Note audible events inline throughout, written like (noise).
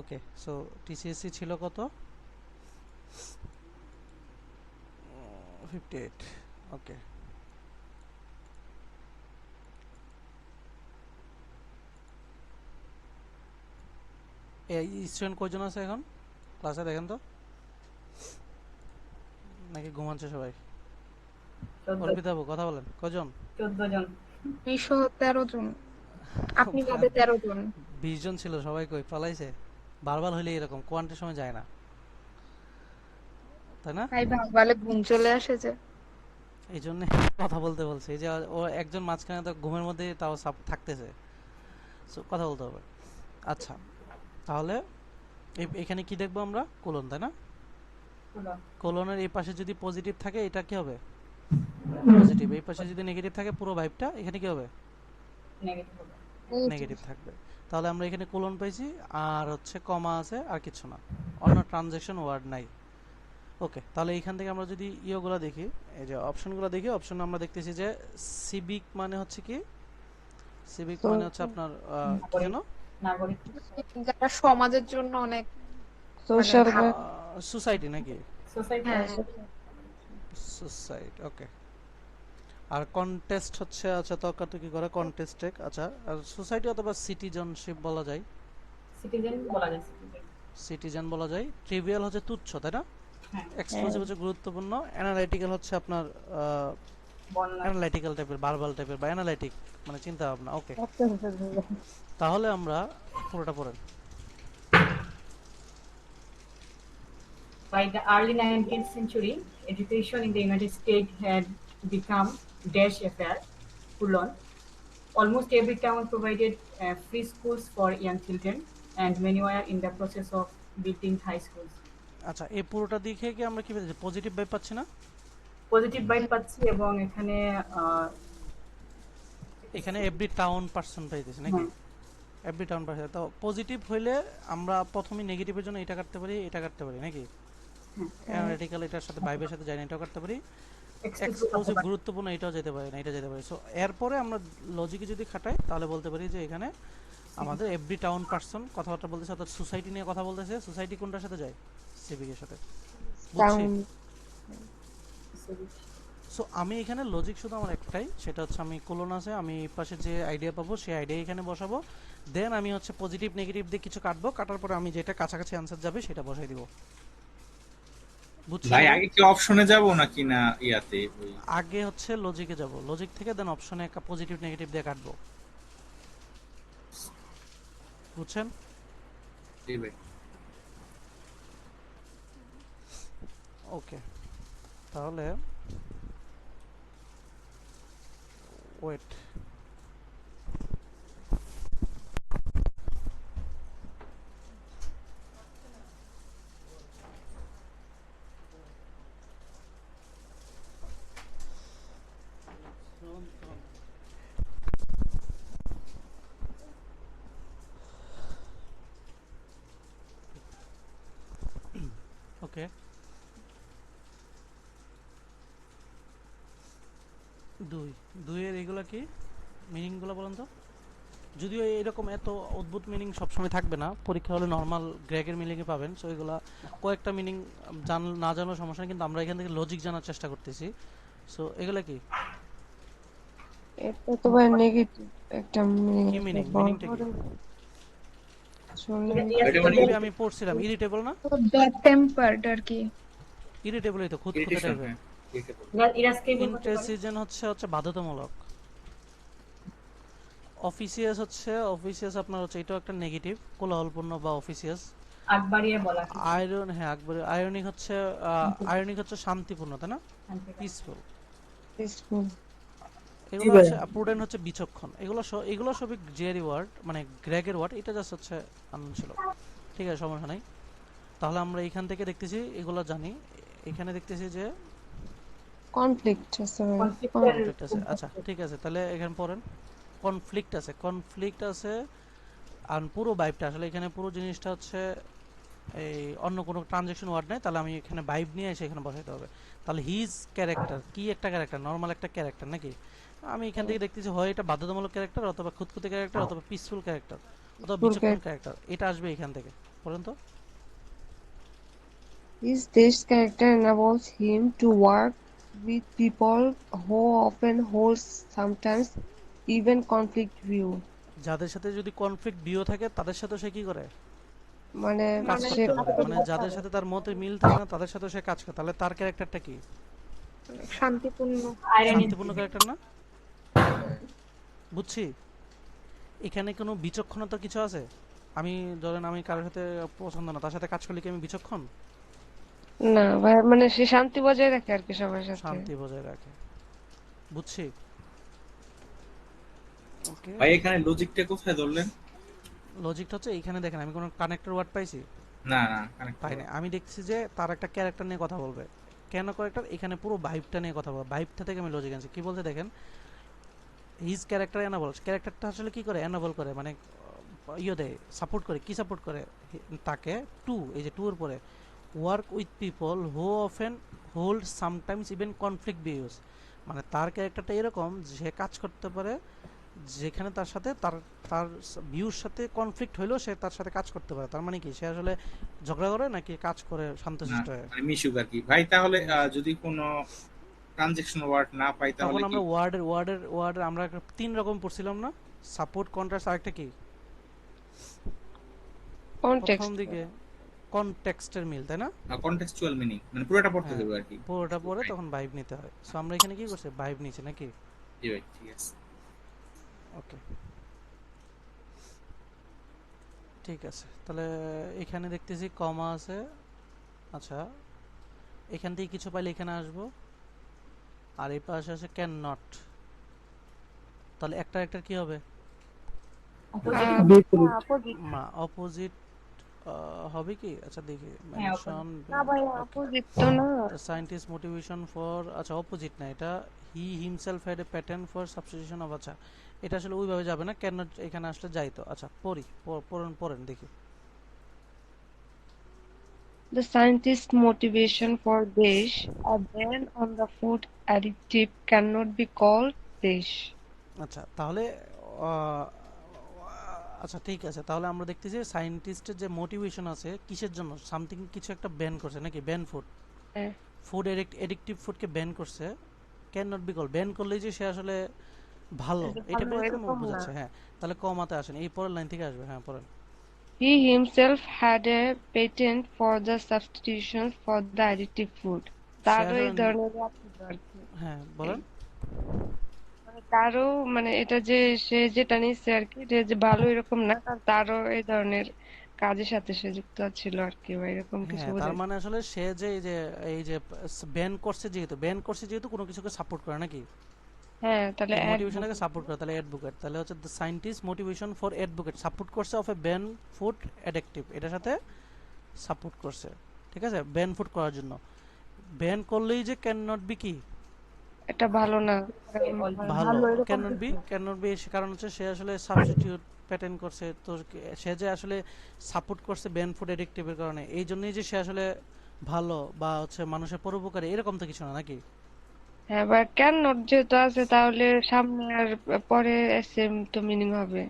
Okay so TCSC ছিল কত? Fifty eight okay. এই স্টুডেন্ট কয়জন আছে এখন? ক্লাসে দেখেন তো। নাকি ঘুমাচ্ছে সবাই? অর্পিতা বাবু কথা বলেন। কজন? চোদ্দ জন। দুইশো তেরো জন। আপনি বাদে তেরো জন। বিশ জন ছিল সবাই কই? পালাইছে? বারবার হইলে এরকম কোয়ান্টের সময় যায় না। তাই না? তাই ভাবলে ঘুম চলে আসে যে। এই জন্য কথা বলতে বলছে। এই যে ও একজন মাঝখানে তো ঘুমের মধ্যে তাও থাকতেছে। কথা বলতে হবে। আচ্ছা তাহলে এখানে কি দেখব আমরা? কোলন তাই না? কোলনের এই পাশে যদি পজিটিভ থাকে এটা কি হবে? পজিটিভ এই পাশে যদি নেগেটিভ থাকে পুরো ভাইবটা এখানে কি হবে? নেগেটিভ হলো নেগেটিভ থাকবে। তাহলে আমরা এখানে কোলন পাইছি আর হচ্ছে কমা আছে আর কিছু না। অন্য ট্রানজ্যাকশন ওয়ার্ড নাই। ওকে তাহলে এইখান থেকে আমরা যদি ইয়েগুলো দেখি এই যে অপশনগুলো দেখি অপশন আমরা দেখতেছি যে সিভিক মানে হচ্ছে কি? সিভিক মানে হচ্ছে আপনার আহ, কি যেন নাগরিক। যারা সমাজের জন্য অনেক সোশ্যাল সোসাইটি নাকি? সোসাইটি সোসাইটি ওকে আর কন্টেস্ট হচ্ছে আচ্ছা তর্কাতর্কি করে কন্টেস্টেক আচ্ছা আর সোসাইটি অথবা সিটিজনশিপ বলা যায়? সিটিজেন বলা যায় সিটিজেন বলা যায়। ট্রিভিয়াল হচ্ছে তুচ্ছ তাই না? হ্যাঁ। এক্সক্লুসিভ হচ্ছে গুরুত্বপূর্ণ। অ্যানালাইটিক্যাল হচ্ছে আপনার অ্যানালাইটিক্যাল টাইপের বারবাল টাইপের বা অ্যানালাইটিক মানে চিন্তা ভাবনা ওকে তাহলে আমরা পুরোটা পড়েন। By the early 19th century, education in the United States had become dash affair, full on. Almost every town provided uh, free schools for young children, and many were in the process of building high schools. আচ্ছা এই পুরোটা দেখে কি আমরা কি পেয়েছি positive vibe পাচ্ছি না পজিটিভ বাইট পাচ্ছি এবং এখানে এখানে এভরি টাউন পার্সন পাইতেছি নাকি। এভরি টাউন পার্সন তো পজিটিভ হইলে আমরা প্রথমে নেগেটিভের জন্য এটা কাটতে পারি এটা কাটতে পারি নাকি। অ্যানালিটিক্যাল এটার সাথে ভাইবের সাথে যায় না এটাও কাটতে পারি গুরুত্বপূর্ণ এটাও যেতে পারে না এটা যেতে পারে। সো এরপরে আমরা লজিকে যদি খাটাই তাহলে বলতে পারি যে এখানে আমাদের এভরি টাউন পার্সন কথাবার্তা বলতেছে অর্থাৎ সোসাইটি নিয়ে কথা বলতেছে। সোসাইটি কোনটার সাথে যায়? সাথে। বুঝছি? সো আমি এখানে লজিক শুধু আমার একটাই সেটা হচ্ছে আমি কোলন আছে আমি পাশে যে আইডিয়া পাবো সেই আইডিয়া এখানে বসাবো। দেন আমি হচ্ছে পজিটিভ নেগেটিভ দিয়ে কিছু কাটবো কাটার পরে আমি যেটা কাছাকাছি অ্যান্সার যাবে সেটা বসাই দিব। ভাই আগে কি অপশনে যাব নাকি না ইয়াতে? আগে হচ্ছে লজিকে যাব। লজিক থেকে দেন অপশনে একটা পজিটিভ নেগেটিভ দিয়ে কাটবো। বুঝছেন? ওকে। তাহলে ওয়েট ওকে। দুই। দুইয়ের এগুলো কি মিনিংগুলো বলেন তো? যদিও এরকম এত অদ্ভুত মিনিং সবসময় থাকবে না পরীক্ষা হলে নর্মাল গ্র্যাগের মিনিংয়ে পাবেন সো এগুলা কয়েকটা মিনিং জান না জানার সমস্যা নেই কিন্তু আমরা এখান থেকে লজিক জানার চেষ্টা করতেছি। সো এগুলা কি? এটা তো ভাই নেগেটিভ একটা মিনিং মিনিং মিনিংটা কি আসলে এটা মানে Maybe আমি পড়ছিলাম ইরিটেবল না? টেম্পার্ড আর কি। ইরিটেবলই তো খুঁতখুঁতে irritation, টাইপের irritable। ইরা- irascible হতে পারে। ইন্টারসিজন হচ্ছে হচ্ছে বাধ্যতামূলক। অফিসিয়াস হচ্ছে অফিসিয়াস আপনার হচ্ছে এটাও একটা নেগেটিভ কোলাহলপূর্ণ বা অফিসিয়াস বলা আয়রন হ্যাঁ একবার আয়রনিক হচ্ছে আয়রনিক হচ্ছে শান্তিপূর্ণ তাই না? পিসফুল peaceful এগুলো প্রুডেন্ট হচ্ছে বিচক্ষণ। এগুলো এগুলো সবই জিয়ারি ওয়ার্ড মানে গ্র্যাগের ওয়ার্ড এটা জাস্ট হচ্ছে আনন্দ ছিল। ঠিক আছে সমস্যা নাই। তাহলে আমরা এখান থেকে দেখতেছি এগুলো জানি। এখানে দেখতেছি যে কনফ্লিক্ট আছে কনফ্লিক্ট আছে আচ্ছা ঠিক আছে তাহলে এখানে পড়েন। কনফ্লিক্ট আছে কনফ্লিক্ট আছে আর পুরো ভাইবটা আসলে এখানে পুরো জিনিসটা হচ্ছে এই অন্য কোনো ট্রানজেকশন ওয়ার্ড নাই তাহলে আমি এখানে ভাইব নিয়ে এসে এখানে বসাইতে হবে। তাহলে হিজ ক্যারেক্টার কি একটা ক্যারেক্টার নর্মাল একটা ক্যারেক্টার নাকি? আমি এখান থেকে দেখতেছি হয় এটা বাধ্যতামূলক ক্যারেক্টার অথবা খুঁতখুঁতে ক্যারেক্টার অথবা পিসফুল ক্যারেক্টার অথবা বিচক্ষণ ক্যারেক্টার এটা আসবে এখান থেকে। পড়েন তো। His Desh character enables him to work with people who often hold sometimes even conflict view. যাদের সাথে যদি কনফ্লিক্ট বিও থাকে তাদের সাথে সে কি করে? মানে পারে মানে যাদের সাথে তার মতে মিল থাকে না তাদের সাথে সে কাজ করে। তাহলে তার ক্যারেক্টারটা কি? শান্তিপূর্ণ. শান্তিপূর্ণ ক্যারেক্টার না? বুঝছি। এখানে কোনো বিচক্ষণতা কিছু আছে? আমি ধরেন আমি কারোর সাথে পছন্দ না তার সাথে কাজ করলে কি আমি বিচক্ষণ? না ভাই মানে সে শান্তি বজায় রাখে আর কি সবার সাথে। শান্তি বজায় রাখে। বুঝছি। ওকে ভাই এখানে লজিকটা কোথায় ধরলেন? লজিকটা হচ্ছে এখানে দেখেন আমি কোনো কানেক্টর ওয়ার্ড পাইছি? না না পাই না আমি দেখছি যে তার একটা ক্যারেক্টার নিয়ে কথা বলবে। কেন ক্যারেক্টার এখানে পুরো ভাইবটা নিয়ে কথা বলবে। ভাইবটা থেকে আমি লজিক আনছি। কি বলতে দেখেন? হিজ ক্যারেক্টার এনাবল ক্যারেক্টারটা আসলে কি করে? এনাবল করে মানে ইয়ে দেয় সাপোর্ট করে। কি সাপোর্ট করে? তাকে টু এই যে টুর পরে। Work with people who often hold sometimes even conflict views মানে তার ক্যারেক্টারটা এরকম যে কাজ করতে পারে যেখানে তার সাথে তার তার ভিউর সাথে কনফ্লিক্ট হইলেও সে তার সাথে কাজ করতে পারে। তার মানে কি? সে আসলে ঝগড়া করে নাকি কাজ করে শান্তশিষ্ট হয়ে? মানে মিশুক আর কি। ভাই তাহলে যদি কোনো ট্রানজেকশন ওয়ার্ড না পাই তখন তাহলে আমরা কি ওয়ার্ডের ওয়ার্ডের ওয়ার্ডের আমরা তিন রকম পড়ছিলাম না? সাপোর্ট কন্ট্রাস্ট আরেকটা কি? কনটেক্সট প্রথম দিকে কনটেক্সটের মিল তাই না? কন্টেক্সচুয়াল মিনিং মানে পুরোটা পড়তে হ্যাঁ। হবে আর কি। পুরোটা পরে তখন ভাইব নিতে হয়। সো আমরা এখানে কি করছি? ভাইব নিছি নাকি? জি ভাই ঠিক আছে ওকে ঠিক আছে তাহলে এখানে দেখতেছি কমা আছে। আচ্ছা এখান থেকে কিছু পাইলে এখানে আসব। আর এই পাশে আছে ক্যান নট তাহলে একটা একটা কি হবে? মা অপোজিট হবে কি? আচ্ছা দেখি। হ্যাঁ। মেনশন অপোজিট তো না। সায়েন্টিস্ট মোটিভেশন ফর আচ্ছা অপোজিট না এটা। He himself had a pattern for substitution of আচ্ছা এটা আসলে ওইভাবে যাবে না। কেন এখানে আসলে যাইতো। আচ্ছা পড়ি পড়েন পড়েন দেখি। The scientist's motivation for Desh, a ban on the food additive, cannot be called Desh. আচ্ছা তাহলে আচ্ছা ঠিক আছে তাহলে আমরা দেখতেছি সায়েন্টিস্টের যে মোটিভেশন আছে কিসের জন্য সামথিং কিছু একটা ব্যান করছে নাকি ব্যান ফুড। ফুড এডিকটিভ ফুডকে ব্যান করছে can not be call ban করলেই যে সে আসলে ভালো এটা। বোঝাচ্ছে হ্যাঁ তাহলে কমাতে আসেন এই পরের লাইন থেকে আসবে হ্যাঁ পরেন He himself had a patent for the substitution for the additive food. তারও এই ধরনের। হ্যাঁ বলেন মানে তারও মানে এটা যে সে যেটা নিচ্ছে আর কি যে ভালো এরকম না তারও এই ধরনের কাজের সাথে সে যুক্ত ছিল আর কি বা এরকম কিছু হ্যাঁ তার মানে আসলে সে যে এই যে ব্যান করছে যেহেতু ব্যান করছে যেহেতু কোনো কিছুকে সাপোর্ট করে নাকি হ্যাঁ তাহলে ad- সাপোর্ট করে তাহলে অ্যাডভোকেট তাহলে হচ্ছে the scientist motivation for advocate support করছে of a ban food addictive এটার সাথে সাপোর্ট করছে ঠিক আছে? ব্যান ফুড করার জন্য। ব্যান করলেই যে ক্যান নট বি কি? এটা ভালো না। ভালো। Can not be can not be কারণ হচ্ছে সে আসলে সাবস্টিটিউট প্যাটার্ন করছে। তো সে যে আসলে সাপোর্ট করছে ব্যান ফুড অ্যাডিকটিভের কারণে এই জন্যই যে সে আসলে ভালো বা হচ্ছে মানুষের পরোপকারী এরকম তো কিছু না নাকি? হ্যাঁ বা ক্যান নট যেহেতু আছে তাহলে সামনে আর পরে সেম তো মিনিং হবে।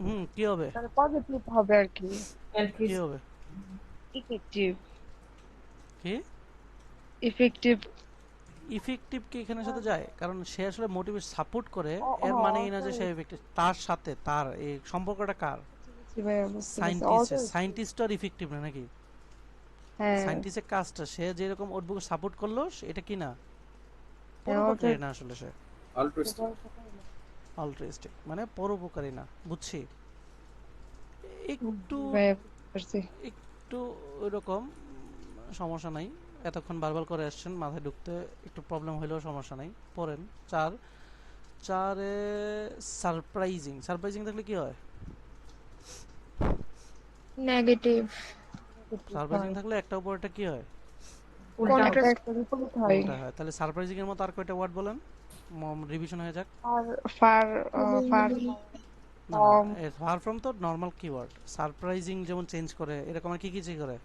হুম কি হবে? তাহলে পজিটিভ হবে আর কি। কি হবে? ইফেক্টিভ কি? ইফেক্টিভ ইফেক্টিভ কি এখানে সাথে যায়? কারণ সে আসলে মোটিভেট সাপোর্ট করে এর মানে এই না যে সে ইফেক্টিভ তার সাথে তার এই সম্পর্কটা কার? সায়েন্টিস্ট Also- আর ইফেক্টিভ না নাকি? সায়েন্টিস্টের কাজটা সে যেরকম ওটবুকে সাপোর্ট করল এটা কি না? হ্যাঁ, পরোপকারী না আসলে সে। অল্ট্রিস্টিক মানে পরোপকারী না বুঝছি? একটু একটু ওইরকম সমস্যা নাই। এতক্ষণ বারবার করে আসছেন মাথায় ঢুকতে একটু প্রবলেম হলেও সমস্যা নাই। পড়েন। চার চারে সারপ্রাইজিং সারপ্রাইজিং থাকলে কি হয়? নেগেটিভ সারপ্রাইজিং থাকলে একটা উপর একটা কি হয়? হয়? তাহলে সারপ্রাইজিং এর মতো আর কয়টা ওয়ার্ড বলেন? রিভিশন হয়ে যাক। আর ফার ফার ফার ফ্রম তো নর্মাল কিওয়ার্ড সারপ্রাইজিং যেমন চেঞ্জ করে এরকম আর কি কি চেঞ্জ করে?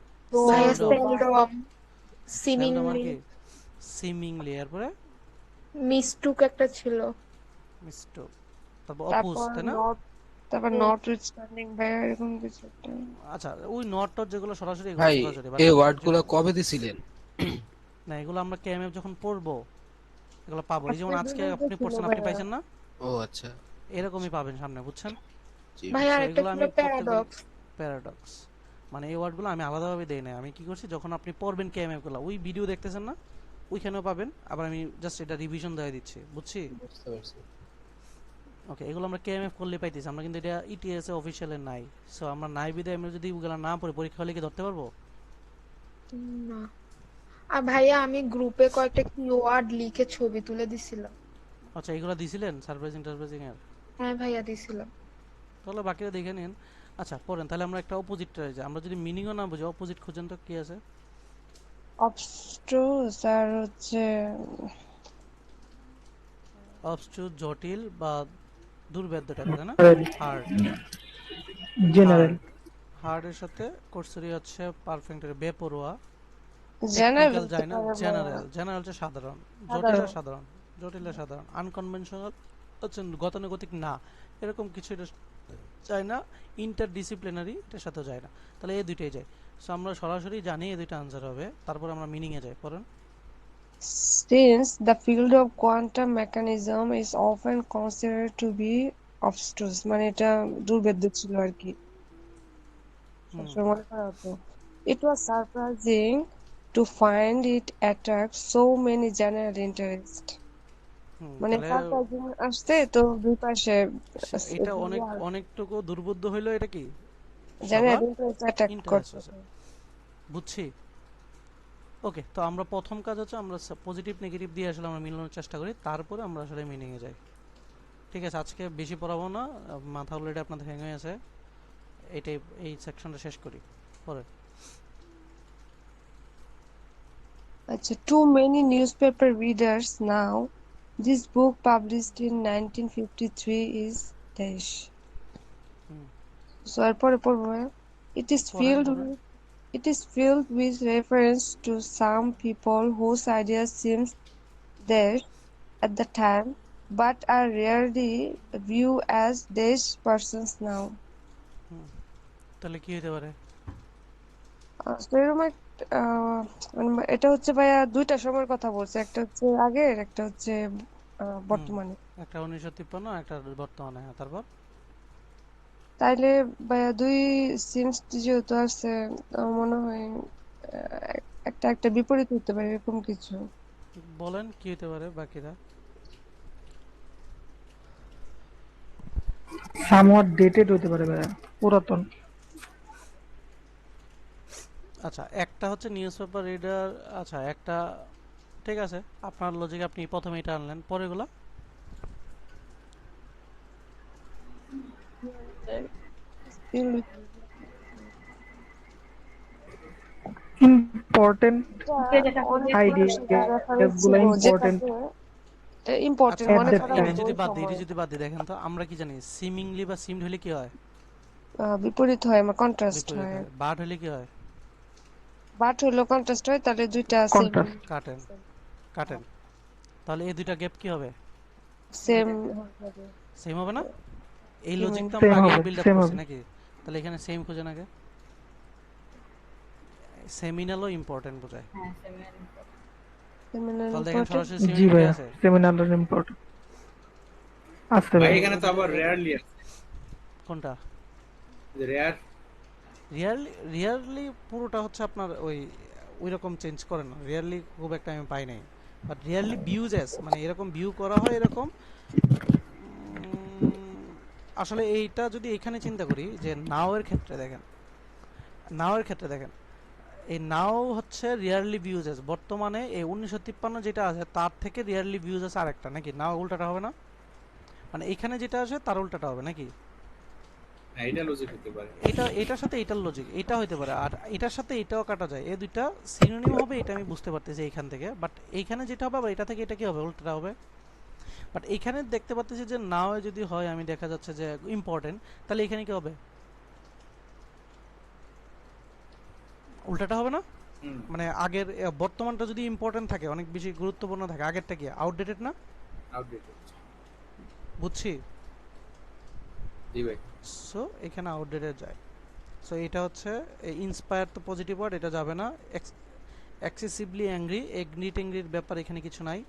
সিমিংলি কি? সিমিংলি এরপরে? মিস্টুক একটা ছিল। মিস্টুক তারপর অপোজ তাই না? তারপর নট উইথস্ট্যান্ডিং এরকম কিছু একটা। আচ্ছা ওই নট টট যেগুলো সরাসরি ভাই এই ওয়ার্ডগুলো কবে দিছিলেন? (clears throat) না এগুলো আমরা কেএমএফ যখন পড়ব এগুলো পাবো। এই যেমন আজকে আজকে আপনি পড়ছেন আপনি পাইছেন না? ও আচ্ছা। এরকমই পাবেন সামনে বুঝছেন? ভাই So, আর একটা এগুলো আমি প্যারাডক্স প্যারাডক্স মানে এই ওয়ার্ডগুলো আমি আলাদাভাবে দেই না আমি কি করছি যখন আপনি পড়বেন কেএমএফগুলো ওই ভিডিও দেখতেছেন না? ওইখানেও পাবেন। আবার আমি জাস্ট এটা রিভিশন দিয়ে দিচ্ছি বুঝছি? বুঝতে পারছি। ওকে এগুলো আমরা কেএমএফ করলে পাইতেছি। আমরা কিন্তু এটা ইটিএস এ অফিসিয়ালে নাই। সো আমরা নাই বিদে আমরা যদি ওগুলো না পড়ে পরীক্ষা হলে কি ধরতে পারব? না। আর ভাইয়া আমি গ্রুপে কয়েকটা কিওয়ার্ড লিখে ছবি তুলে দিছিলাম। আচ্ছা এগুলো দিছিলেন? সারপ্রাইজিং টারপ্রাইজিং এর? হ্যাঁ ভাইয়া দিছিলাম। তাহলে বাকিরা দেখে নিন। আচ্ছা পড়েন। তাহলে আমরা একটা অপোজিটটা যাই। আমরা যদি মিনিংও না বুঝি অপোজিট খুঁজেন তো কি আছে? অবস্ট্রুস আর হচ্ছে অবস্ট্রুজ জটিল বা দুর্বেদ্য তাই না? হার্ড জেনারেল হার্ডের সাথে কোর্সরি হচ্ছে পারফেক্ট বেপরোয়া। জেনারেল যায় না জেনারেল জেনারেল হচ্ছে সাধারণ। জটিল সাধারণ। জটিল সাধারণ। আনকনভেনশনাল হচ্ছে গতানুগতিক না। এরকম কিছু এটা যায় না। ইন্টার ডিসিপ্লিনারি এটার সাথে যায় না। তাহলে এই দুইটাই যায়। সো আমরা সরাসরি জানি এই দুইটা আনসার হবে। তারপর আমরা মিনিং এ যাই। পড়েন Since the field of quantum mechanism is often considered to be obstruse মানে এটা দুর্ভেদ্য ছিল আর কি সবসময় করা হতো It was surprising to find it attract so many general interest মানে তাহলে সারপ্রাইজিং আসছে তো দুই পাশে এটা অনেক অনেকটুকু দুর্বুদ্ধ হইল এটা কি জেনারেল সবার ইন্টারেস্ট অ্যাট্রাক্ট করছে বুঝছি ওকে তো আমরা প্রথম কাজ হচ্ছে আমরা পজিটিভ নেগেটিভ দিয়ে আসলে আমরা মিলানোর চেষ্টা করি তারপরে আমরা আসলে মিনিং এ যাই। ঠিক আছে আজকে বেশি পড়াবো না মাথা অলরেডি আপনাদের হ্যাং হয়ে আছে। এটাই এই সেকশনটা শেষ করি পরে। আচ্ছা too many newspaper readers now. This book published in 1953 is dash hmm, so এরপরে পড়ব হ্যাঁ? it is it is filled with reference to some people whose ideas seems there at the time but are rarely viewed as these persons now তাহলে কি হতে পারে মানে এটা হচ্ছে ভাইয়া দুইটা সময়ের কথা বলছে একটা হচ্ছে আগের একটা হচ্ছে বর্তমানে একটা উনিশশো তিপ্পান্ন একটা বর্তমানে হ্যাঁ তারপর তাইলে ভাইয়া দুই সিনস যেহেতু আছে মনে হয় একটা একটা বিপরীত হতে পারে এরকম কিছু। বলেন কি হতে পারে বাকিরা? সামওয়াট ডেটেড হতে পারে ভাইয়া পুরাতন। আচ্ছা একটা হচ্ছে নিউজ পেপার রিডার আচ্ছা একটা ঠিক আছে আপনার লজিক আপনি প্রথমে এটা আনলেন পরেগুলা? Reference গুলা ছিল important. ইম্পর্টেন্ট মনে যদি বাদ দিই যদি বাদ দিই দেখেন তো আমরা কি জানি সিমিংলি বা সিমড হলে কি হয়? বিপরীত হয় আমার কন্ট্রাস্ট হয়। হয়। বাট হলে কি হয়? বাট হলো কন্ট্রাস্ট হয় তাহলে দুইটা সেম কাটেন কাটেন তাহলে এই দুইটা গ্যাপ কি হবে? সেম সেম হবে না? এই লজিক তো আমরা আগে বিল্ড আপ করছি নাকি? তাহলে এখানে সেম খুঁজেন আগে। সেমিনালও ইম্পর্টেন্ট বোঝায় হ্যাঁ সেমিনার তাহলে দেখেন সরাসরি সেমিনাল আছে? সেমিনার ইম্পর্টেন্ট আসতে ভাই এখানে তো আবার রেয়ারলি আছে। কোনটা? রেয়ার রিয়ারলি রিয়ারলি পুরোটা হচ্ছে আপনার ওই ওই রকম চেঞ্জ করে না। রিয়ারলি খুব একটা আমি পাই নাই। বাট রিয়ারলি ভিউজেস মানে এরকম ভিউ করা হয় এরকম। আসলে এইটা যদি এখানে চিন্তা করি যে নাও এর ক্ষেত্রে দেখেন নাও এর ক্ষেত্রে দেখেন এই নাও হচ্ছে রিয়ারলি ভিউজেস বর্তমানে এই উনিশশো তিপ্পান্ন যেটা আছে তার থেকে রিয়ারলি ভিউজেস আরেকটা নাকি? নাও উল্টাটা হবে না? মানে এখানে যেটা আছে তার উল্টাটা হবে নাকি? হ্যাঁ এটা লজিক হতে পারে। এটা এটার সাথে এটার লজিক এটা হইতে পারে আর এটার সাথে এটাও কাটা যায়। এই দুইটা সিনোনিম হবে এটা আমি বুঝতে পারতেছি এইখান থেকে বাট এইখানে যেটা হবে এটা থেকে এটা কি হবে উল্টাটা হবে? বাট এখানে দেখতে পাচ্তেছি যে নাও যদি হয় আমি দেখা যাচ্ছে যে ইম্পর্টেন্ট তাহলে এখানে কি হবে? উল্টাটা হবে না? মানে আগের বর্তমানটা যদি ইম্পর্টেন্ট থাকে অনেক বেশি গুরুত্বপূর্ণ থাকে আগেরটা কি? আউটডেটেড না? হচ্ছে বুঝছি? জি ভাই। সো এখানে আউটডেটেড যায়। সো এটা হচ্ছে ইন্সপায়ার তো পজিটিভ ওয়ার্ড এটা যাবে না। এক্সেসিভলি অ্যাংরি এগ্রি টেংরির ব্যাপার এখানে কিছু নাই।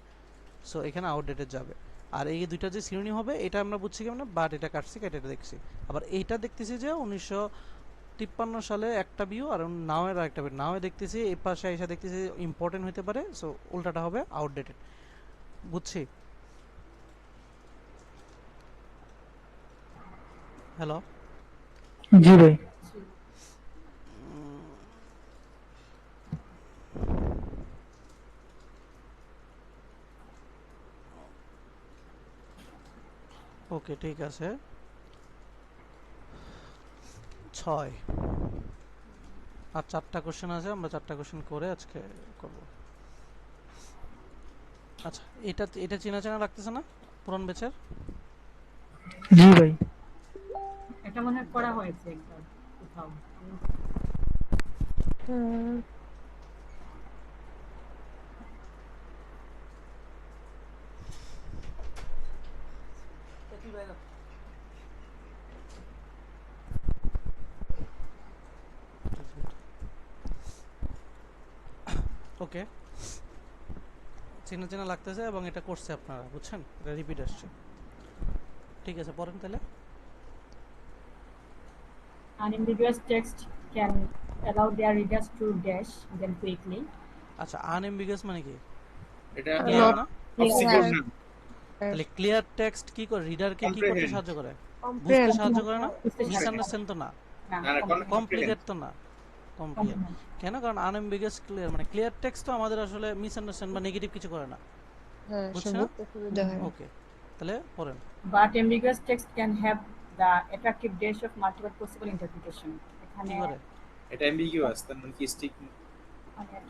সো এখানে আউটডেটেড যাবে। আর এই দুইটা যে সিনোনি হবে, এটা আমরা বুঝছি কেমন বাট এটা কাটছি, কেটে এটা দেখছি। আবার এইটা দেখতেছি যে উনিশশো তিপ্পান্ন সালে একটা ভিউ আর নাওয়ের একটা ভিউ নাওয়ে দেখতেছি, এ পাশে এসে দেখতেছি ইম্পর্টেন্ট হতে পারে সো উল্টাটা হবে আউটডেটেড বুঝছি? হ্যালো জি ভাই। ওকে ঠিক আছে। ছয়। আর চারটা কোশ্চেন আছে আমরা চারটা কোশ্চেন করে আজকে করব। আচ্ছা এটা এটা চেনা চেনা লাগতেছে না? পুরান বেচের জি ভাই। এটা মনে হয় করা হয়েছে একবার কোথাও। হুম, ওকে চেনা চেনা লাগতেছে এবং এটা করছে আপনারা বুঝছেন? এটা রিপিট আসছে। ঠিক আছে পড়েন তাহলে। Unambiguous text can allow their readers to dash them quickly. আচ্ছা আনএমবিগাস মানে কি? এটা না। তাহলে ক্লিয়ার টেক্সট কি করে? রিডারকে কি করতে সাহায্য করে? বুঝতে সাহায্য করে না। মিসআন্ডারস্ট্যান্ড তো না. কমপ্লিকেট তো না। কমপ্লিকেট কেন? কারণ আনএমবিগাস ক্লিয়ার মানে ক্লিয়ার টেক্সট তো আমাদের আসলে মিসআন্ডারস্ট্যান্ড বা নেগেটিভ কিছু করে না। হ্যাঁ, বুঝছ না? বুঝতে সুবিধা হয়। ওকে তাহলে পড়েন। But ambiguous text can have the attractive dash of multiple possible interpretation. এখানে এটা অ্যাম্বিগুয়াস তার মানে কি স্টিক মানে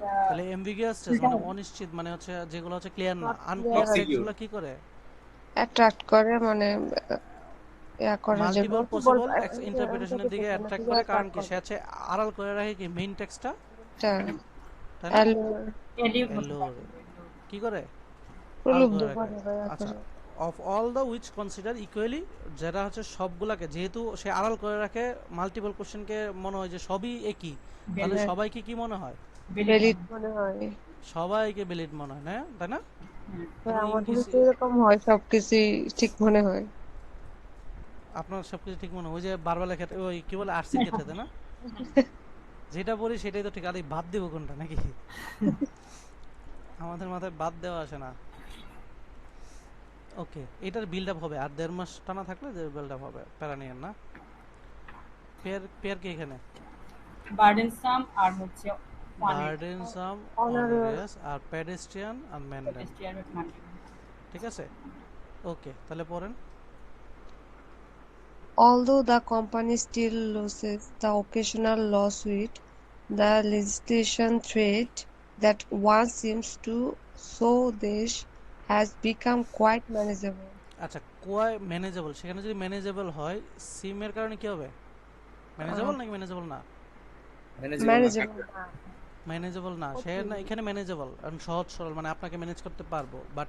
তাহলে অ্যাম্বিগাস মানে অনিশ্চিত মানে হচ্ছে যেগুলো হচ্ছে ক্লিয়ার না। Unclear Obscure. কি করে? অ্যাট্রাক্ট করে মানে ইয়া করা মাল্টিপল পসিবল ইন্টারপ্রিটেশনের দিকে interpretation এর অ্যাট্রাক্ট করে কারণ কি সে আছে আড়াল করে রাখে কি মেইন টেক্সটটা Allure. কি করে? প্রলুব্ধ আচ্ছা of all the which consider equally যারা হচ্ছে সবগুলাকে যেহেতু সে আড়াল করে রাখে মাল্টিপল কোশ্চেনকে মনে হয় যে সবই একই তাহলে সবাইকে কি মনে হয়? Valid মনে হয়। সবাইকে ভ্যালিড মনে হয় না? তাই না? আমাদের তো এরকম হয় সবকিছুই ঠিক মনে হয়। আপনার সবকিছু ঠিক মনে হয়। ওই যে বারবার লেখা ওই কি বলে আরসির ক্ষেত্রে না? যেটা বলি সেটাই তো ঠিক আরে বাদ দেবো কোনটা নাকি? আমাদের মাথায় বাদ দেওয়া আসে না। ওকে এটার বিল্ড আপ হবে। আর দেড় মাস টানা থাকলে যে বিল্ড আপ হবে প্যারা নিয়েন না। পেয়ার পেয়ার কি এখানে? বার্ডেনসাম আর হচ্ছে বার্ডেনসাম Onerous. অনারিয়াস আর পেডেস্ট্রিয়ান আর ম্যান্ডেন ঠিক আছে ওকে তাহলে পড়েন Although the company still loses the occasional lawsuit, the legislation threat that once seems to sow this has become quite manageable. আচ্ছা কোয়াই ম্যানেজেবল সেখানে যদি ম্যানেজেবল হয় সিমের কারণে কি হবে ম্যানেজেবল নাকি ম্যানেজেবল না Manageable. ম্যানেজেবল না সে না এখানে ম্যানেজেবল কারণ সহজ সরল মানে আপনাকে ম্যানেজ করতে পারব বাট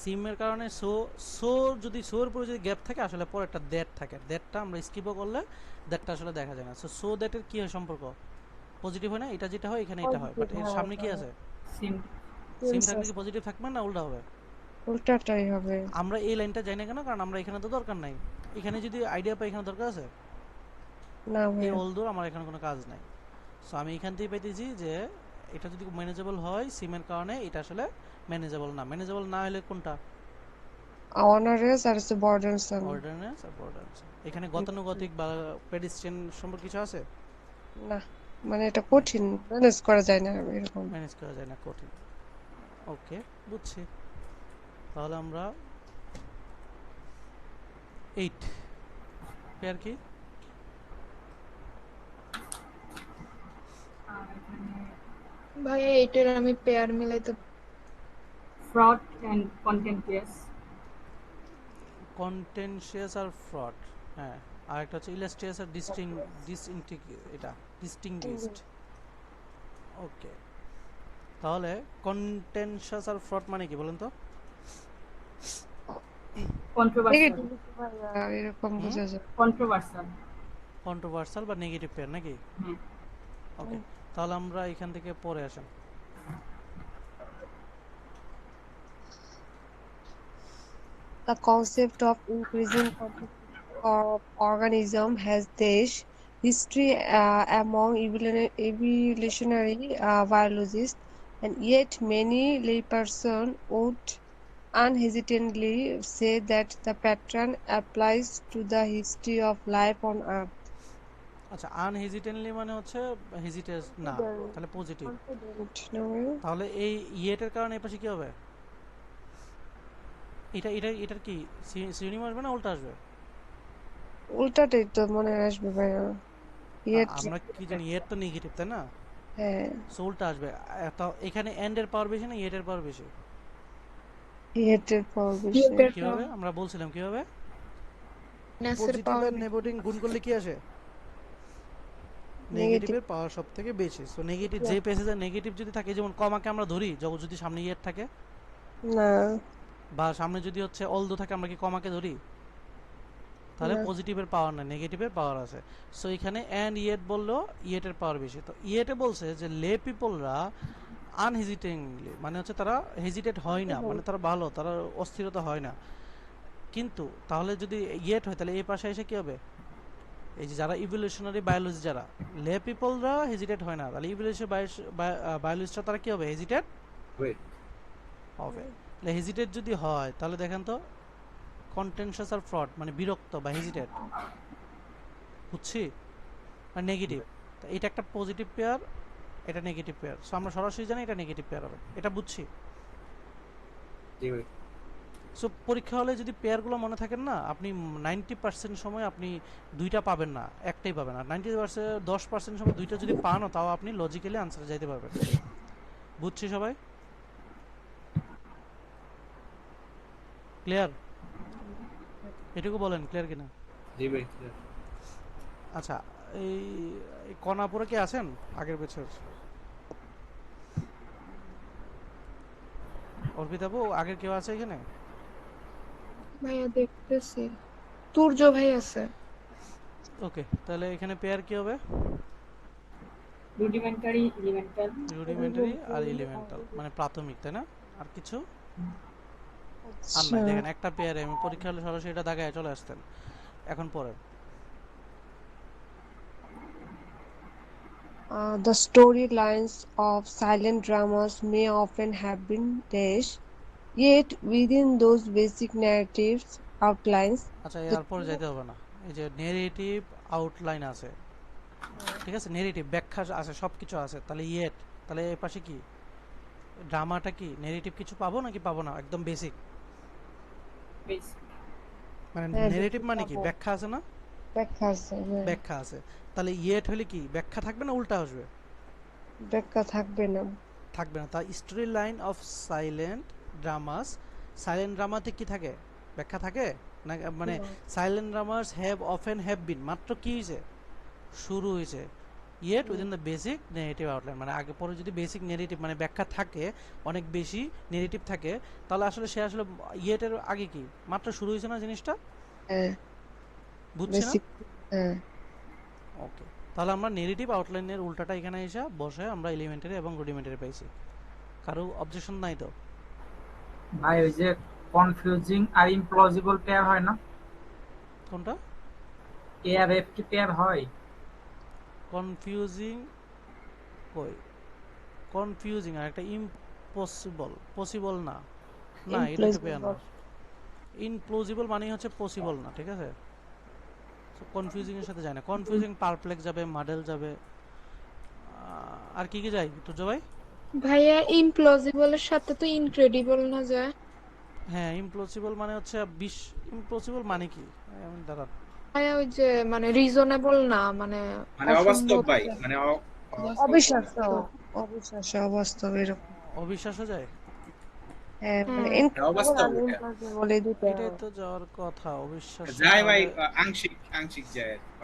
সিমের কারণে সো সো যদি সোর পরে যদি গ্যাপ থাকে আসলে পরে একটা দ্যাট থাকে। দ্যাটটা আমরা স্কিপও করলে দ্যাটটা আসলে দেখা যায় না। সো সো দ্যাটের কি হয় সম্পর্ক? পজিটিভ হয় না? এটা যেটা হয় এখানে এটা হয়। বাট এর সামনে কি হ্যাঁ। আছে? সিম সিম থাকলে কি পজিটিভ থাকবে না উল্টা হবে? উল্টাটাই হবে। আমরা এই লাইনটা যাই না কেন? কারণ আমরা এখানে তো দরকার নাই। এখানে যদি আইডিয়া পাই এখানে দরকার আছে? না এই ভাইয়া আমার এখানে কোনো কাজ নাই। সো আমি এখান থেকে পাইতেছি যে এটা যদি ম্যানেজেবল হয় সিমের কারণে এটা আসলে ম্যানেজেবল না। ম্যানেজেবল না হলে কোনটা? অনারেস আর হচ্ছে আর বর্ডারনেস এখানে গতানুগতিক বা পেডিস্ট্রিয়ান সম্পর্কে কিছু আছে? না মানে এটা কঠিন। ম্যানেজ করা যায় না এরকম। ম্যানেজ করা যায় না কঠিন। ওকে বুঝছি। তাহলে আমরা এইট পেয়ার কি? ভাইয়া এইটার আমি পেয়ার মিলাইতে ফ্রড অ্যান্ড কন্টেন্টিয়াস কন্টেনশিয়াস আর ফ্রড হ্যাঁ। আর একটা হচ্ছে ইলাস্ট্রিয়াস আর ডিস্টিং ডিসইন্টিক এটা ডিস্টিংগুইশড ওকে তাহলে কন্টেনশিয়াস আর ফ্রড মানে কি বলেন তো? নেগেটিভ এরকম বোঝা যায়। Controversial কন্ট্রোভার্সাল বা নেগেটিভ পেয়ার নাকি? ওকে তাহলে আমরা এখান থেকে পরে আসেন The concept of increasing of organism has this history uh, among evolu- evolutionary uh, biologists, and yet many laypersons would unhesitantly say that the pattern applies to the history of life on Earth. আচ্ছা আনহেজিটেন্টলি মানে হচ্ছে hesitate না. তাহলে positive তাহলে এই ইয়েটের কারণে এপাশে কি হবে? এটা এটা এটার কি সিনোনিম আসবে না উল্টা আসবে? উল্টাটাই তো মনে আসবে ভাইয়া। আমরা কি জানি ইয়ের তো নেগেটিভ তাই না? হ্যাঁ। সো উল্টা আসবে। তো এখানে এন্ড এর পাওয়ার বেশি না ইয়েটের পাওয়ার বেশি? হেটের পাওয়ার বেশি। কীভাবে আমরা বলছিলাম কীভাবে নেসের পাওয়ার নেগেটিভ গুণ করলে কি আসে? নেগেটিভের পাওয়ার সব থেকে বেশি। সো নেগেটিভ যে পেসেজে নেগেটিভ যদি থাকে যেমন কমাকে আমরা ধরি যখন যদি সামনে ইয়ের থাকে? না। বা সামনে যদি হচ্ছে অলদো থাকে আমরা কি কমাকে ধরি? তাহলে। পজিটিভের পাওয়ার না নেগেটিভের পাওয়ার আছে। সো এখানে অ্যান্ড ইয়েট বলল ইয়েটের পাওয়ার বেশি। তো ইয়েটে বলছে যে লে পিপলরা আনহেজিটেংলি মানে হচ্ছে তারা হেজিটেট হয় না মানে তারা ভালো তারা অস্থিরতা হয় না। কিন্তু তাহলে যদি ইয়েট হয় তাহলে এই পাশে এসে কি হবে? এই যে যারা ইভলিউশনারি বায়োলজি যারা লে পিপলরা হেজিটেট হয় না। তাহলে ইভলিউশন বায়োলজিস্টরা তারা কি হবে? হেজিটেট হবে। তাহলে হেজিটেট যদি হয় তাহলে দেখেন তো কন্টেনশাস আর ফ্রড মানে বিরক্ত বা হেজিটেট বুঝছি? মানে নেগেটিভ তো এটা একটা পজিটিভ পেয়ার এটা নেগেটিভ পেয়ার সো আমরা সরাসরি জানি এটা নেগেটিভ পেয়ার হবে। এটা বুঝছি? সো পরীক্ষা হলে যদি পেয়ারগুলো মনে থাকেন না আপনি নাইনটি পার্সেন্ট সময় আপনি দুইটা পাবেন না একটাই পাবেন আর নাইনটি পার্সেন্ট দশ পার্সেন্ট সময় দুইটা যদি পানও তাও আপনি লজিক্যালি আনসারে যাইতে পারবেন। বুঝছি সবাই? ক্লিয়ার এটুকু বলেন ক্লিয়ার কিনা? জি ভাই আচ্ছা এই কণাপুরে কি আছেন? আগের বছর। অর্পিতাবু আগের কেউ আছে এখানে? ভাইয়া দেখতেছি। তুর্য ভাই আছে। ওকে তাহলে এখানে পেয়ার কি হবে? Rudimentary elemental রুডিমেন্টারি আর এলিমেন্টাল মানে প্রাথমিক তাই না? আর কিছু? আর নাই দেখেন একটা পেয়ারে আমি পরীক্ষা হলে সরাসরি এটা দাগায় চলে আসতেন। এখন পরে Uh, the storylines of silent dramas may often have been dashed, yet within those basic narratives outlines, আচ্ছা এরপরে যাইতে হবে না। এই যে নেরেটিভ আউটলাইন আছে ঠিক আছে? নেরেটিভ ব্যাখ্যা আছে সব কিছু আছে। তাহলে ইয়েট তাহলে এর পাশে কি? ড্রামাটা কি? নেরেটিভ কিছু পাবো নাকি পাবো না? একদম বেসিক মানে হ্যাঁ, নেরেটিভ মানে কি? ব্যাখ্যা আছে না? ব্যাখ্যা আছে হ্যাঁ, ব্যাখ্যা আছে। তাহলে ইয়েট হলে কি? ব্যাখ্যা থাকবে না উল্টা আসবে? ব্যাখ্যা থাকবে না। থাকবে না। তা story line of silent dramas silent ড্রামাতে কি থাকে? ব্যাখ্যা থাকে? না মানে silent dramas have often have been মাত্র কি হয়েছে? শুরু হয়েছে। Yet within the basic negative outline মানে আগে পরে যদি বেসিক নেগেটিভ মানে ব্যাখ্যা থাকে অনেক বেশি নেগেটিভ থাকে তাহলে আসলে সে আসলে ইয়েটের আগে কি? মাত্র শুরু হয়েছে না জিনিসটা? হ্যাঁ। বুঝছি না? হ্যাঁ। ওকে তাহলে আমরা নেগেটিভ আউটলাইনের উল্টাটা এখানে এসে বসে আমরা এলিমেন্টারি এবং রুডিমেন্টারি পাইছি। কারও অবজেকশন নাই তো? ভাই ওই যে কনফিউজিং আর ইমপ্লজিবল পেয়ার হয় না? কোনটা? এ আর এফ কি পেয়ার হয়? কনফিউজিং কই? কনফিউজিং আর একটা ইম্পসিবল পসিবল না। না এটা তো পেয়ার না। ইনপ্লজিবল মানে হচ্ছে পসিবল না ঠিক আছে? কনফিউজিং এর সাথে যায় না। কনফিউজিং পারপ্লেক্স যাবে মডেল যাবে। আর কি কি যায় তো ভাই ভাইয়া ইমপ্লজিবলের সাথে তো ইনক্রেডিবল না যায়। হ্যাঁ ইমপসিবল মানে হচ্ছে বিশ ইমপসিবল মানে কি? দাঁড়ান। ভাইয়া ওই যে মানে রিজনেবল না মানে মানে অবাস্তব ভাই মানে অবিশ্বাস্য অবিশ্বাস্য অবাস্তব এরকম। অবিশ্বাস যায়? হ্যাঁ মানে।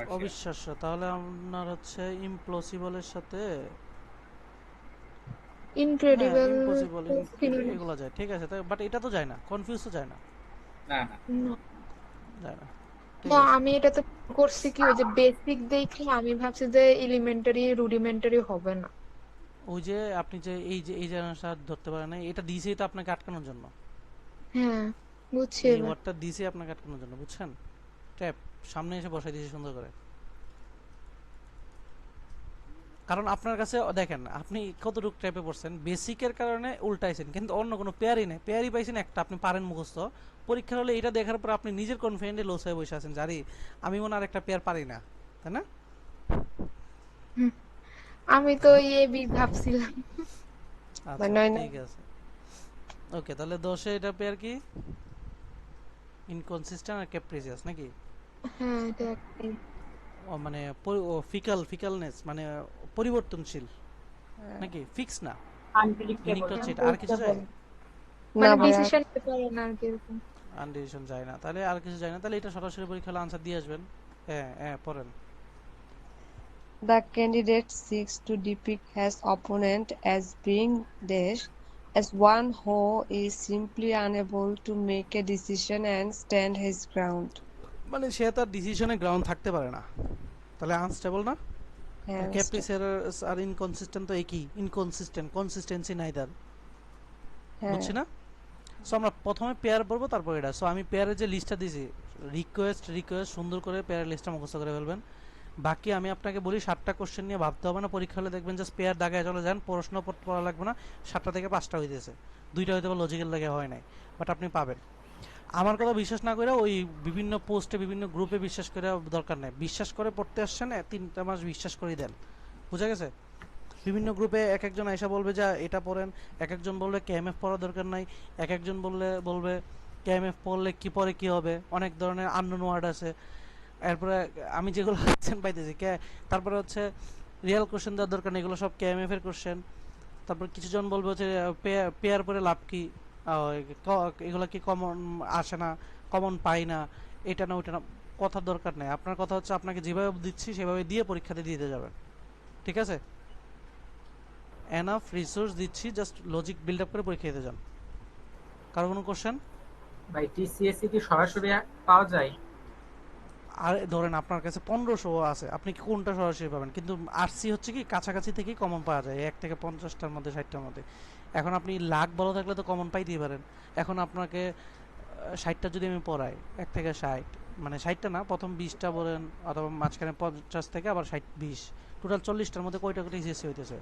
অবিশ্বাস্য তাহলে আপনার হচ্ছে ইমপসিবলের সাথে ইনক্রেডিবল ইম্পসিবল এগুলো যায় ঠিক আছে বাট এটা তো যায় না কনফিউজ তো যায় না। না না। না। যায় না না আমি এটা তো করছি কি ওই যে বেসিক দেখে আমি ভাবছি যে এলিমেন্টারি রুডিমেন্টারি হবে না। ওই যে আপনি যে এই যে এই জায়গাটা ধরতে পারেন না এটা দিয়েছেই তো আপনাকে আটকানোর জন্য। হ্যাঁ বুঝছি এই ওয়ার্ডটা দিয়েছি আপনাকে আটকানোর জন্য বুঝছেন? ট্যাপ সামনে এসে বসাই দিয়েছি সুন্দর করে। কারণ আপনার কাছে দেখেন আপনি কতটুকু ট্যাপে পড়ছেন? বেসিকের কারণে উল্টাইছেন কিন্তু অন্য কোনো পেয়ারই নেই। পেয়ারই পাইছেন একটা আপনি পারেন মুখস্থ। পরীক্ষার হলে এটা দেখার পর আপনি নিজের কনফিডেন্টে লস হয়ে বসে আছেন জানি আমি মনে হয় আরেকটা পেয়ার পারি না। তাই না? আমি তো এ বি ভাবছিলাম। আচ্ছা মানে ঠিক আছে। ওকে তাহলে দশে এটা পেয়ার কি? ইনকনসিস্টেন্ট আর ক্যাপ্রিজিয়াস নাকি? হ্যাঁ এটা ও মানে ফিকাল ফিকালনেস মানে পরিবর্তনশীল। নাকি? ফিক্স না. মিনিংটা হচ্ছে এটা। আর কিছু যায়? না মানে ডিসিশন নিতে পারে না এরকম। আনডিসিশন যায় না। তাহলে আর কিছু যায় না। তাহলে এটা সরাসরি পরীক্ষা হলে আনসার দিয়ে আসবেন। হ্যাঁ হ্যাঁ পড়েন। The candidate seeks to depict his opponent as being dash as one who is simply unable to make a decision and stand his ground. মানে সে তার ডিসিশনে গ্রাউন্ড থাকতে পারে না। তাহলে আনস্টেবল না? ক্যাপ্রিসিয়াস আর ইনকনসিস্টেন্ট তো একই ইনকনসিস্টেন্ট কনসিস্টেন্সি নাইদার হ্যাঁ বুঝছি না? সো আমরা প্রথমে পেয়ার পড়ব তারপর এটা। সো আমি পেয়ারের যে লিস্টটা দিয়েছি রিকোয়েস্ট রিকোয়েস্ট সুন্দর করে পেয়ারের লিস্টটা মুখস্থ করে ফেলবেন। বাকি আমি আপনাকে বলি সাতটা কোশ্চেন নিয়ে ভাবতে হবে না। পরীক্ষা হলে দেখবেন জাস্ট পেয়ার দাগায় চলে যান। প্রশ্ন পড়া লাগবে না। সাতটা থেকে পাঁচটা হইতেছে। দুইটা হয়তো লজিক্যাল দাগে হয় নাই। বাট আপনি পাবেন। আমার কথা বিশ্বাস না করে ওই বিভিন্ন পোস্টে বিভিন্ন গ্রুপে বিশ্বাস করে দরকার নেই। বিশ্বাস করে পড়তে আসছেন এ, তিনটা মাস বিশ্বাস করেই দেন। বুঝা গেছে? বিভিন্ন গ্রুপে এক একজন আইসা বলবে যে এটা পড়েন। এক একজন বলবে কেএমএফ পড়ার দরকার নাই। এক একজন বললে বলবে কে কেএমএফ পড়লে কি পরে কি হবে? অনেক ধরনের আননোন ওয়ার্ড আছে। এরপরে আমি যেগুলো (laughs) কোশ্চেন পাইতেছি কে? তারপরে হচ্ছে রিয়েল কোশ্চেন দেওয়ার দরকার নেই। এগুলো সব কেএমএফ এর কোশ্চেন তারপর কিছুজন বলবে হচ্ছে পেয়ার পরে লাভ ক- এগুলো কি কমন আসে না কমন পাই না এটা না ওইটা না কথার দরকার নেই। আপনার কথা হচ্ছে আপনাকে যেভাবে দিচ্ছি সেভাবে দিয়ে পরীক্ষাতে দিতে যাবেন। ঠিক আছে? এনাফ রিসোর্স দিচ্ছি জাস্ট লজিক বিল্ড আপ করে পরীক্ষা দিতে যান। কারও কোনো কোশ্চেন ভাই টিসিএসসি কি সরাসরি পাওয়া যায়? আর ধরেন আপনার কাছে পনেরোশো আছে আপনি কি কোনটা সরাসরি পাবেন? কিন্তু আরসি হচ্ছে কি কাছাকাছি থেকেই কমন পাওয়া যায় এক থেকে পঞ্চাশটার মধ্যে ষাটটার মধ্যে। এখন আপনি লাখ ভালো থাকলে তো কমন পাইতেই পারেন। এখন আপনাকে ষাটটা যদি আমি পড়াই, এক থেকে ষাট মানে ষাটটা না, প্রথম বিশটা বলেন, অথবা মাঝখানে পঞ্চাশ থেকে আবার ষাট, বিশ টোটাল চল্লিশটার মধ্যে কয়টা করে এসএসসি হইতেছে?